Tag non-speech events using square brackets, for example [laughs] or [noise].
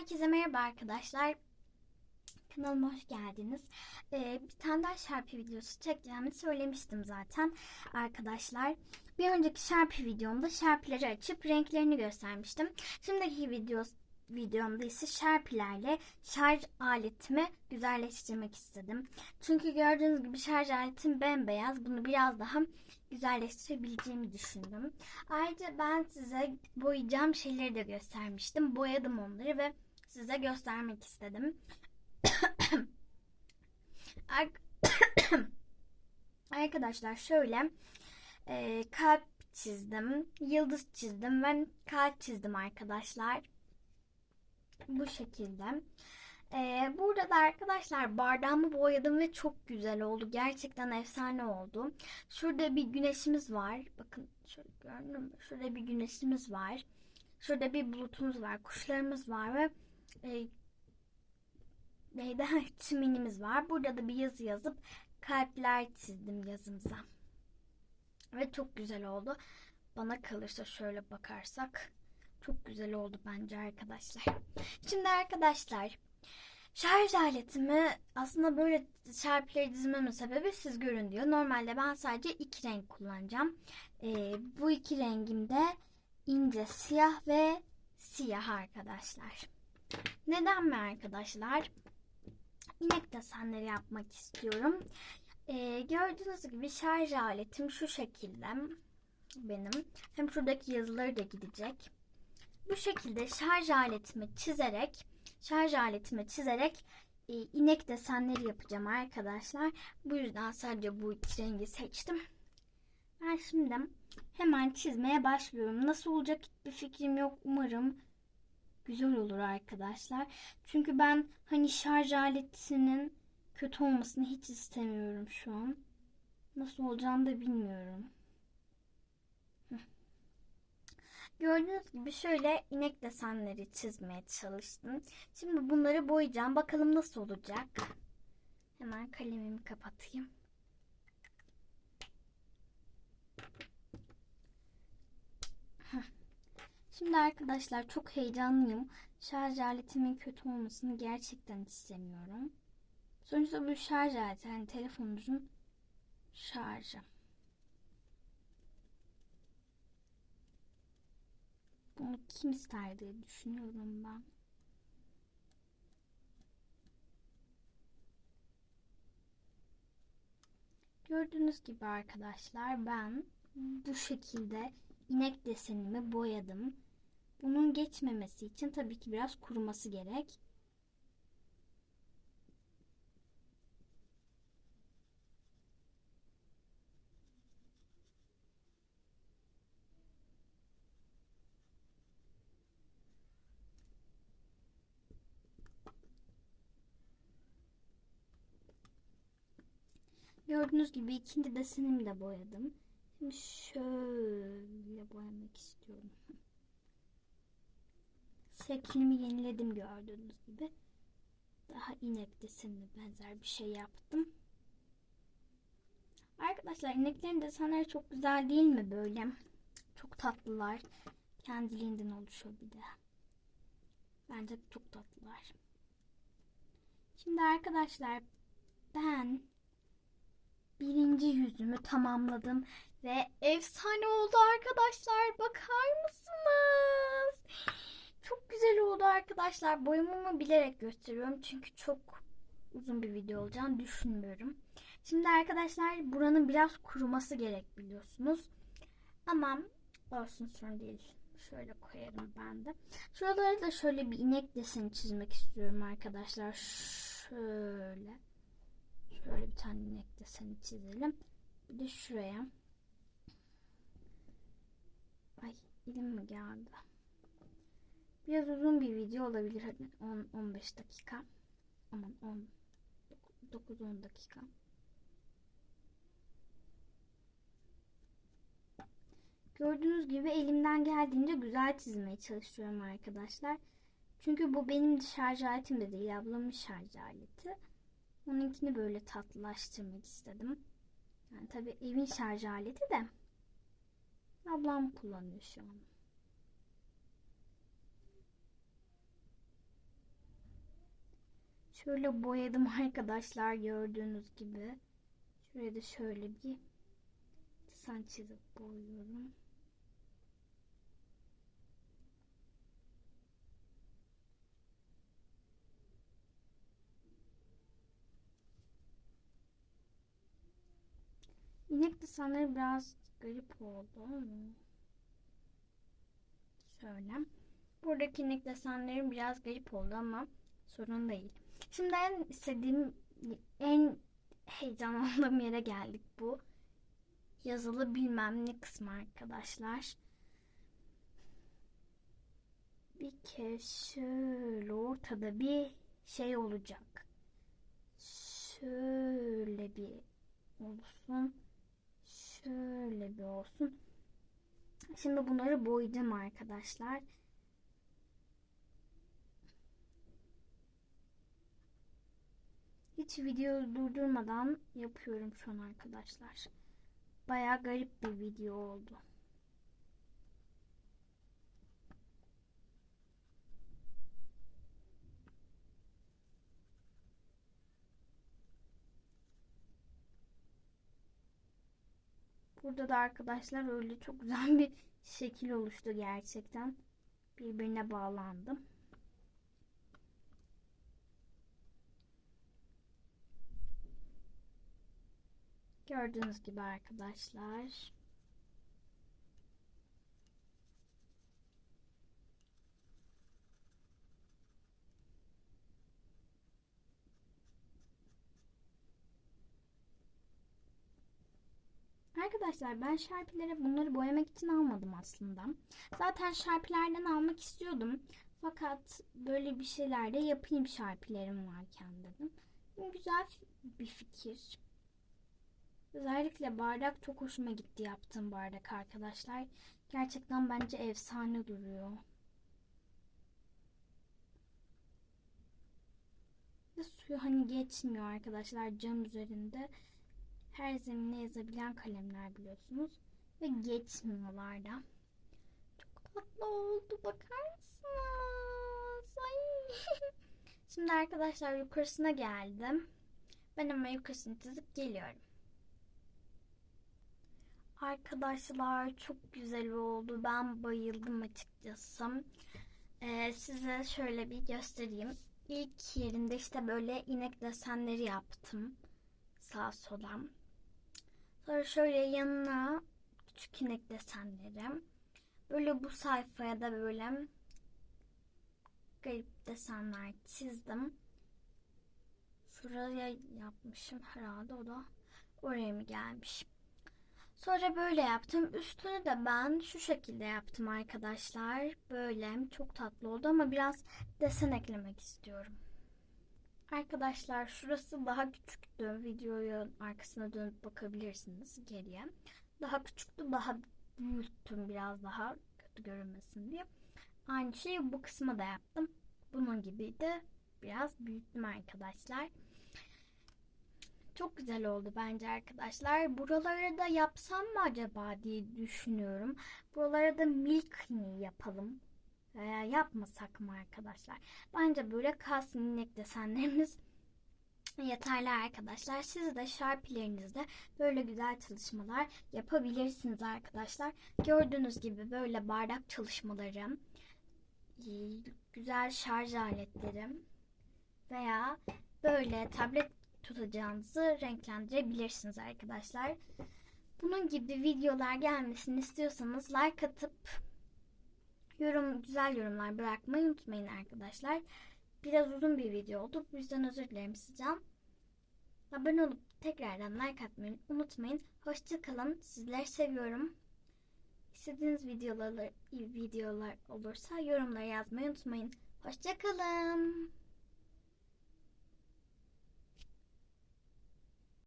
Herkese merhaba arkadaşlar. Kanalıma hoş geldiniz. Ee, bir tane daha şarpı videosu çekeceğimi söylemiştim zaten arkadaşlar. Bir önceki şarpı videomda şarpıları açıp renklerini göstermiştim. Şimdiki video, videomda ise şarpılarla şarj aletimi güzelleştirmek istedim. Çünkü gördüğünüz gibi şarj aletim bembeyaz. Bunu biraz daha güzelleştirebileceğimi düşündüm. Ayrıca ben size boyayacağım şeyleri de göstermiştim. Boyadım onları ve size göstermek istedim. [coughs] Ar- [coughs] Arkadaşlar şöyle e, kalp çizdim, yıldız çizdim ve kalp çizdim arkadaşlar. Bu şekilde. Ee, burada da arkadaşlar bardağımı boyadım ve çok güzel oldu. Gerçekten efsane oldu. Şurada bir güneşimiz var. Bakın şöyle gördün mü? Şurada bir güneşimiz var. Şurada bir bulutumuz var. Kuşlarımız var ve e, neydi? [laughs] Var. Burada da bir yazı yazıp kalpler çizdim yazımıza. Ve çok güzel oldu. Bana kalırsa şöyle bakarsak çok güzel oldu bence arkadaşlar. Şimdi arkadaşlar şarj aletimi aslında böyle şarpıları dizmemin sebebi siz görün diyor. Normalde ben sadece iki renk kullanacağım. Ee, bu iki rengim de ince siyah ve siyah arkadaşlar. Neden mi arkadaşlar? İnek desenleri yapmak istiyorum. Ee, gördüğünüz gibi şarj aletim şu şekilde benim. Hem şuradaki yazıları da gidecek. Bu şekilde şarj aletimi çizerek şarj aletimi çizerek e, inek desenleri yapacağım arkadaşlar. Bu yüzden sadece bu iki rengi seçtim. Ben şimdi hemen çizmeye başlıyorum. Nasıl olacak hiçbir fikrim yok. Umarım güzel olur arkadaşlar. Çünkü ben hani şarj aletinin kötü olmasını hiç istemiyorum şu an. Nasıl olacağını da bilmiyorum. Gördüğünüz gibi şöyle inek desenleri çizmeye çalıştım. Şimdi bunları boyayacağım. Bakalım nasıl olacak. Hemen kalemimi kapatayım. Şimdi arkadaşlar çok heyecanlıyım. Şarj aletimin kötü olmasını gerçekten istemiyorum. Sonuçta bu şarj aleti yani telefonunuzun şarjı. Bunu kim ister diye düşünüyorum ben. Gördüğünüz gibi arkadaşlar ben bu şekilde inek desenimi boyadım. Bunun geçmemesi için tabii ki biraz kuruması gerek. Gördüğünüz gibi ikinci desenimi de boyadım. Şimdi şöyle boyamak istiyorum. [laughs] Şeklimi yeniledim gördüğünüz gibi. Daha inek desenine benzer bir şey yaptım. Arkadaşlar ineklerin desenleri çok güzel değil mi böyle? Çok tatlılar. Kendiliğinden oluşuyor bir de. Bence çok tatlılar. Şimdi arkadaşlar ben birinci yüzümü tamamladım ve efsane oldu arkadaşlar. Bakar mısınız? Çok güzel oldu arkadaşlar. Boyamamı bilerek gösteriyorum çünkü çok uzun bir video olacağını düşünmüyorum. Şimdi arkadaşlar buranın biraz kuruması gerek biliyorsunuz. Ama olsun sorun değil. Şöyle koyarım ben de. Şuralara da şöyle bir inek deseni çizmek istiyorum arkadaşlar. Şöyle. Şöyle bir tane inek deseni çizelim. Bir de şuraya. Ay elim mi geldi? Biraz uzun bir video olabilir. Hadi 10-15 dakika. Aman 10 9-10 dakika. Gördüğünüz gibi elimden geldiğince güzel çizmeye çalışıyorum arkadaşlar. Çünkü bu benim şarj aletim de değil. Ablamın şarj aleti. Onunkini böyle tatlılaştırmak istedim. Yani tabii evin şarj aleti de ablam kullanıyor şu an. Şöyle boyadım [laughs] arkadaşlar gördüğünüz gibi. Şuraya da şöyle bir desen çizip boyuyorum. İnek desenleri biraz garip oldu şöyle. Buradaki inek desenleri biraz garip oldu ama sorun değil. Şimdi en istediğim, en heyecanlandığım yere geldik bu. Yazılı bilmem ne kısmı arkadaşlar. Bir kez şöyle ortada bir şey olacak. Şöyle bir olsun. Şöyle bir olsun. Şimdi bunları boyayacağım arkadaşlar. Hiç video durdurmadan yapıyorum şu an arkadaşlar. Baya garip bir video oldu. Burada da arkadaşlar öyle çok güzel bir şekil oluştu gerçekten. Birbirine bağlandım. Gördüğünüz gibi arkadaşlar. Arkadaşlar ben şarpilere bunları boyamak için almadım aslında. Zaten şarpilerden almak istiyordum. Fakat böyle bir şeyler de yapayım şarpilerim varken dedim. Güzel bir fikir. Özellikle bardak çok hoşuma gitti yaptığım bardak arkadaşlar. Gerçekten bence efsane duruyor. Ve suyu hani geçmiyor arkadaşlar cam üzerinde. Her zemine yazabilen kalemler biliyorsunuz. Ve geçmiyorlar da. Çok tatlı oldu bakar mısınız? Ay. [laughs] Şimdi arkadaşlar yukarısına geldim. Ben ama yukarısını çizip geliyorum. Arkadaşlar çok güzel oldu. Ben bayıldım açıkçası. Ee, size şöyle bir göstereyim. İlk yerinde işte böyle inek desenleri yaptım. Sağ sola. Sonra şöyle yanına küçük inek desenleri. Böyle bu sayfaya da böyle garip desenler çizdim. Şuraya yapmışım herhalde o da oraya mı gelmiş? Sonra böyle yaptım. Üstünü de ben şu şekilde yaptım arkadaşlar. Böyle çok tatlı oldu ama biraz desen eklemek istiyorum. Arkadaşlar şurası daha küçüktü. Videoyu arkasına dönüp bakabilirsiniz geriye. Daha küçüktü. Daha büyüttüm biraz daha kötü görünmesin diye. Aynı şeyi bu kısma da yaptım. Bunun gibiydi. Biraz büyüttüm arkadaşlar. Çok güzel oldu bence arkadaşlar. Buraları da yapsam mı acaba diye düşünüyorum. Buralara da milk yapalım. Veya yapmasak mı arkadaşlar? Bence böyle kalsın inek desenlerimiz [laughs] yeterli arkadaşlar. Siz de şarpilerinizde böyle güzel çalışmalar yapabilirsiniz arkadaşlar. Gördüğünüz gibi böyle bardak çalışmaları, güzel şarj aletleri veya böyle tablet tutacağınızı renklendirebilirsiniz arkadaşlar. Bunun gibi videolar gelmesini istiyorsanız like atıp yorum güzel yorumlar bırakmayı unutmayın arkadaşlar. Biraz uzun bir video oldu. Bu yüzden özür dilerim sizden. Abone olup tekrardan like atmayı unutmayın. Hoşçakalın. Sizleri seviyorum. İstediğiniz videolar, videolar olursa yorumlara yazmayı unutmayın. Hoşçakalın.